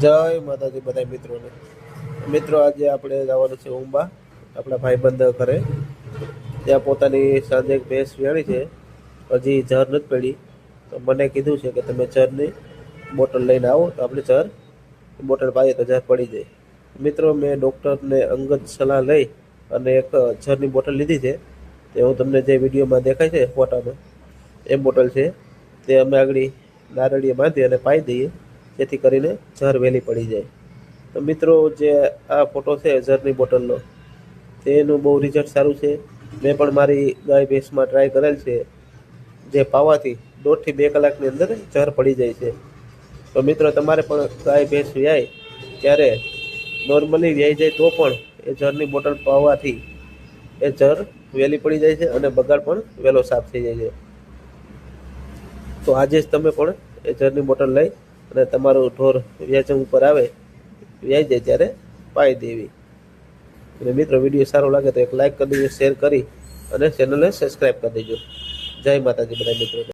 જય માતાજી બધા મિત્રોને. મિત્રો, આજે આપણે જવાનું છે ઉંબા આપણા ભાઈબંધ ઘરે. ત્યાં પોતાની સાંજે એક ભેંસ વેણી છે. હજી જર નથી પડી. તો મને કીધું છે કે તમે જરની બોટલ લઈને આવો. તો આપણે જર બોટલ પાઈએ તો જર પડી જાય. મિત્રો, મેં ડૉક્ટરને અંગત સલાહ લઈ અને એક જરની બોટલ લીધી છે. તે હું તમને જે વિડીયોમાં દેખાય છે, ફોટામાં, એ બોટલ છે. તે અમે આગળ નારળીએ બાંધી અને પાઈ દઈએ. જેથી કરીને ઝર વહેલી પડી જાય. તો મિત્રો જે આ ફોટો છે ઝરની બોટલનો, તેનું બહુ રિઝલ્ટ સારું છે. મેં પણ મારી ગાય ભેંસમાં ટ્રાય કરેલ છે. જે પાવાથી દોઢથી બે કલાકની અંદર ઝર પડી જાય છે. તો મિત્રો તમારે પણ ગાય ભેંસ વ્યાય ત્યારે નોર્મલી વ્યાઈ જાય તો પણ એ ઝરની બોટલ પાવાથી એ ઝર વહેલી પડી જાય છે અને બગાડ પણ વહેલો સાફ થઈ જાય છે. તો આજે જ તમે પણ એ જરની બોટલ લઈ અને તમારું ઢોર વ્યાજ ઉપર આવે વ્યાઈ જાય ત્યારે પાઈ દેવી. અને મિત્રો, વીડિયો સારો લાગે તો એક લાઈક કરી દેજો શેર કરી અને ચેનલને સબસ્ક્રાઈબ કરી દેજો. જય માતાજી બધા મિત્રો.